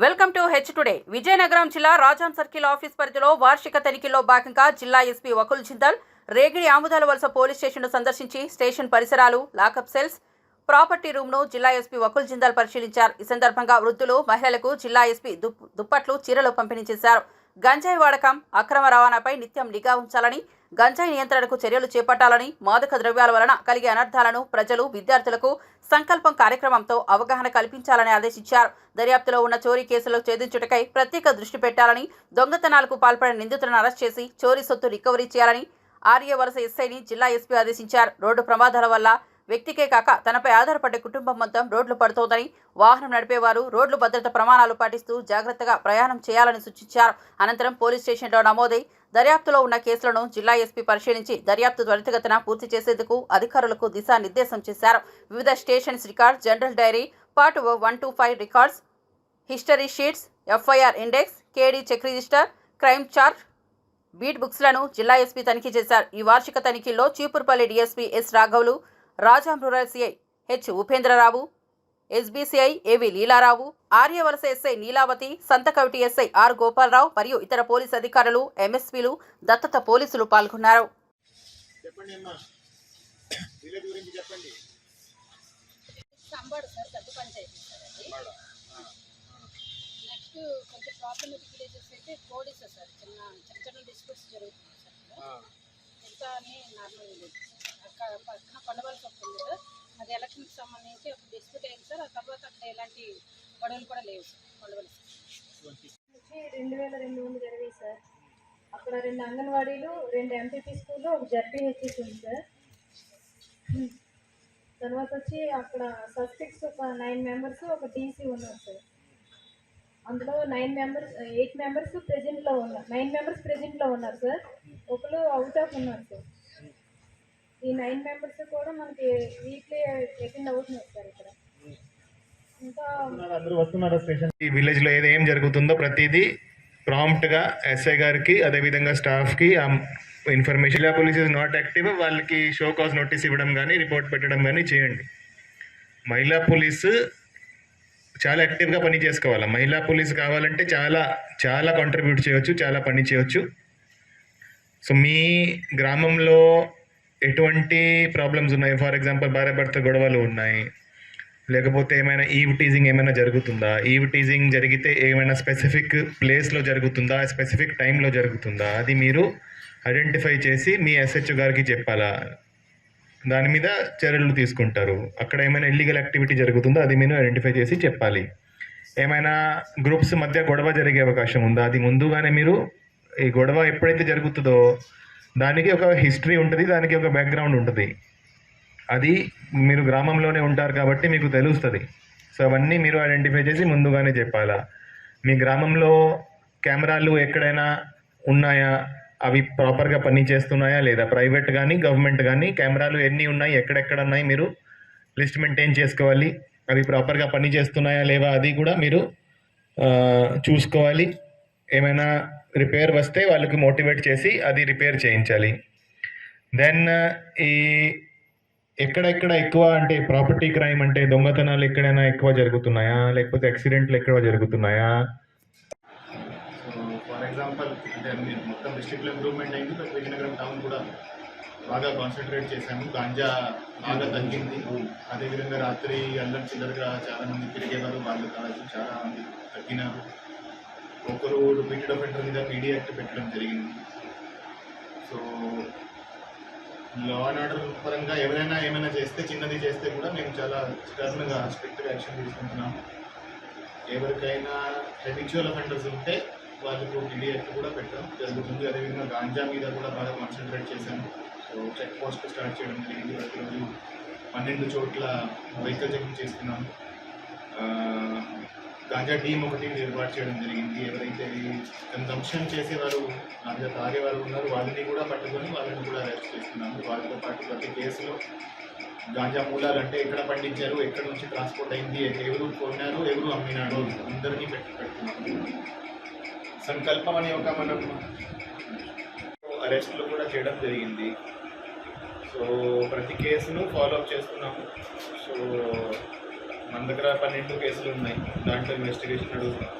Welcome to H today. Vizianagaram జిల్లా Rajam circle office పరిధిలో వార్షిక తనిఖీలో భాగంగా జిల్లా ఎస్పీ వకుల్ జిందాల్ రేగిడి ఆముదాల వలస పోలీస్ స్టేషన్ను సందర్శించి స్టేషన్ పరిసరాలు లాకప్ సెల్స్ ప్రాపర్టీ రూమ్ను జిల్లా ఎస్పీ వకుల్ జిందాల్ పరిశీలించారు. ఈ సందర్భంగా వృద్ధులు మహిళలకు జిల్లా ఎస్పీ దుప్- దుప్పట్లు చీరలు పంపిణీ చేశారు. గంజాయి వాడకం అక్రమ రవాణాపై నిత్యం నిఘా ఉంచాలని గంజాయి నియంత్రణకు చర్యలు చేపట్టాలని మాదక ద్రవ్యాల వలన కలిగే అనర్థాలను ప్రజలు విద్యార్థులకు సంకల్పం కార్యక్రమంతో అవగాహన కల్పించాలని ఆదేశించారు. దర్యాప్తులో ఉన్న చోరీ కేసులో ఛేదించుటకై ప్రత్యేక దృష్టి పెట్టాలని దొంగతనాలకు పాల్పడిన నిందితులను అరెస్ట్ చేసి చోరీ సొత్తు రికవరీ చేయాలని ఆర్య వరుస ఎస్ఐని జిల్లా ఎస్పీ ఆదేశించారు. రోడ్డు ప్రమాదాల వల్ల వ్యక్తికే కాక తనపై ఆధారపడే కుటుంబం మొత్తం రోడ్లు పడుతోందని వాహనం నడిపేవారు రోడ్లు భద్రత ప్రమాణాలు పాటిస్తూ జాగ్రత్తగా ప్రయాణం చేయాలని సూచించారు. అనంతరం పోలీస్ స్టేషన్లో నమోదై దర్యాప్తులో ఉన్న కేసులను జిల్లా ఎస్పీ పరిశీలించి దర్యాప్తు త్వరితగతిన పూర్తి చేసేందుకు అధికారులకు దిశానిర్దేశం చేశారు. వివిధ stations record general diary part one two five records history sheets FIR index KD check register crime chart beat బుక్స్లను జిల్లా ఎస్పీ తనిఖీ చేశారు. ఈ వార్షిక తనిఖీల్లో Cheepurupalli DSP S రాఘవులు Rajam rural CI H Upendrarao SBCI A V Leelarao Aryavalasa SI Neelavathi Santhakaviti SI R Gopalarao మరియు ఇతర police అధికారులు ఎంఎస్పీలు దత్తత పోలీసులు పాల్గొన్నారు. చెప్పండి అమ్మా. విలేజ్ గురించి చెప్పండి. సంబాడు సార్ పెద్ద పంచాయతీ సార్ అది. మేడం నెక్స్ట్ కొంచెం ప్రాబ్లమేటిక్ విలేజెస్ అయితే కోడీస్ సార్ చిన్న చిన్న చిన్న డిస్ప్యూట్స్ జరుగుతున్నాయి సార్. మిగతా నార్మల్ పక్కన కొండవలసి వస్తుంది సార్ అది ఎలక్షన్కి సంబంధించి ఒక డిస్ప్యూట్ అయింది సార్. ఆ తర్వాత అక్కడ ఎలాంటి గొడవలు కూడా లేవు సార్ కొండవలసి రెండు వేల రెండు వందలు జరిగాయి సార్. అక్కడ రెండు అంగన్వాడీలు రెండు ఎంపీపీ స్కూల్లో ఒక జడ్పీహెచ్ఎస్ ఉంది సార్. తర్వాత వచ్చి అక్కడ సస్పెక్ట్స్ ఒక నైన్ మెంబర్స్ ఒక టీసీ ఉన్నారు సార్. అందులో నైన్ మెంబర్స్ ఎయిట్ మెంబర్స్ ప్రెజెంట్లో ఉన్నారు. నైన్ మెంబర్స్ ప్రెజెంట్లో ఉన్నారు సార్. ఒకరు అవుట్ ఆఫ్ ఉన్నారు సార్. ఈ నైన్ మెంబర్స్ కూడా మనకి వీక్లీ అటెండ్ అవుతున్నారు సార్ ఇక్కడ. అందరూ వస్తున్నారు స్టేషన్. ఈ విలేజ్లో ఏది ఏం జరుగుతుందో ప్రతిదీ ప్రాంప్ట్గా ఎస్ఐ గారికి అదే విధంగా స్టాఫ్కి information police is not active వాళ్ళకి షో కాజ్ నోటీస్ ఇవ్వడం కానీ రిపోర్ట్ పెట్టడం కానీ చేయండి. మహిళా పోలీసు చాలా యాక్టివ్గా పని చేసుకోవాలి? మహిళా పోలీస్ కావాలంటే చాలా చాలా కాంట్రిబ్యూట్ చేయొచ్చు చాలా పని చేయొచ్చు. సో మీ గ్రామంలో ఎటువంటి ప్రాబ్లమ్స్ ఉన్నాయి? ఫర్ ఎగ్జాంపుల్ భార్య భర్త గొడవలు ఉన్నాయి. లేకపోతే ఏమైనా ఈవ్ టీజింగ్ ఏమైనా జరుగుతుందా? ఈవ్ టీజింగ్ జరిగితే ఏమైనా స్పెసిఫిక్ ప్లేస్లో జరుగుతుందా? స్పెసిఫిక్ టైంలో జరుగుతుందా? అది మీరు ఐడెంటిఫై చేసి మీ ఎస్హెచ్ గారికి చెప్పాలా? దాని మీద చర్యలు తీసుకుంటారు. అక్కడ ఏమైనా ఇల్లీగల్ యాక్టివిటీ జరుగుతుందో? అది మీరు ఐడెంటిఫై చేసి చెప్పాలి. ఏమైనా గ్రూప్స్ మధ్య గొడవ జరిగే అవకాశం ఉందా? అది ముందుగానే మీరు ఈ గొడవ ఎప్పుడైతే జరుగుతుందో దానికి ఒక హిస్టరీ ఉంటుంది దానికి ఒక బ్యాక్గ్రౌండ్ ఉంటుంది. అది మీరు గ్రామంలోనే ఉంటారు కాబట్టి మీకు తెలుస్తుంది. సో అవన్నీ మీరు ఐడెంటిఫై చేసి ముందుగానే చెప్పాలా. మీ గ్రామంలో కెమెరాలు ఎక్కడైనా ఉన్నాయా? అవి ప్రాపర్గా పని చేస్తున్నాయా లేదా? ప్రైవేట్ కానీ గవర్నమెంట్ కానీ కెమెరాలు ఎన్ని ఉన్నాయి? ఎక్కడెక్కడ ఉన్నాయి? మీరు లిస్ట్ మెయింటైన్ చేసుకోవాలి. అవి ప్రాపర్గా పని చేస్తున్నాయా లేవా అది కూడా మీరు చూసుకోవాలి. ఏమైనా రిపేర్ వస్తే వాళ్ళకి మోటివేట్ చేసి అది రిపేర్ చేయించాలి. దెన్ ఈ ఎక్కడెక్కడ ఎక్కువ అంటే ప్రాపర్టీ క్రైమ్ అంటే దొంగతనాలు ఎక్కడైనా ఎక్కువ జరుగుతున్నాయా? లేకపోతే యాక్సిడెంట్లు ఎక్కువ జరుగుతున్నాయా? సో ఫర్ ఎగ్జాంపుల్ అంటే మొత్తం డిస్ట్రిక్ట్లో ఇంప్రూవ్మెంట్ అయింది బట్ విజయనగరం టౌన్ కూడా బాగా కాన్సన్ట్రేట్ చేశాము. గాంజా బాగా తగ్గింది. అదేవిధంగా రాత్రి అల్లరి చిల్లరగా చాలా మంది తిరిగేవారు వాళ్ళు కావచ్చు చాలా మంది తగ్గినారు. ఒకరు రిపీటెడ్ అఫెండర్ మీద పీడీ యాక్ట్ పెట్టడం జరిగింది. సో లా అండ్ ఆర్డర్ పరంగా ఎవరైనా ఏమైనా చేస్తే చిన్నది చేస్తే కూడా మేము చాలా స్టర్న్గా స్ట్రిక్ట్గా యాక్షన్ తీసుకుంటున్నాము. ఎవరికైనా హెబిచువల్ అఫెండర్స్ ఉంటే వాళ్ళకు పీడిఎఫ్ కూడా పెట్టడం జరుగుతుంది. అదేవిధంగా గాంజా మీద కూడా బాగా కాన్సన్ట్రేట్ చేశాము. సో చెక్ పోస్ట్ స్టార్ట్ చేయడం జరిగింది. ప్రతిరోజు పన్నెండు చోట్ల వెహికల్ చెక్ చేస్తున్నాము. గాంజా టీం ఒకటి ఏర్పాటు చేయడం జరిగింది. ఎవరైతే కన్సంప్షన్ చేసేవారు గాంజా తాగేవారు ఉన్నారు వాళ్ళని కూడా పట్టుకొని వాళ్ళని కూడా అరెస్ట్ చేస్తున్నాము. వాళ్ళతో పాటు ప్రతి కేసులో గాంజా మూలాలు అంటే ఎక్కడ పండించారు ఎక్కడ నుంచి ట్రాన్స్పోర్ట్ అయింది ఎవరు కొన్నారు ఎవరు అమ్మినాడు అందరినీ పెట్టి పెడుతున్నాము. సంకల్పం అనే ఒక మనం అరెస్టులు కూడా చేయడం జరిగింది. సో ప్రతి కేసును ఫాలో అప్ చేస్తున్నాము. సో మన దగ్గర పన్నెండు కేసులు ఉన్నాయి. దాంట్లో ఇన్వెస్టిగేషన్ నడుస్తుంది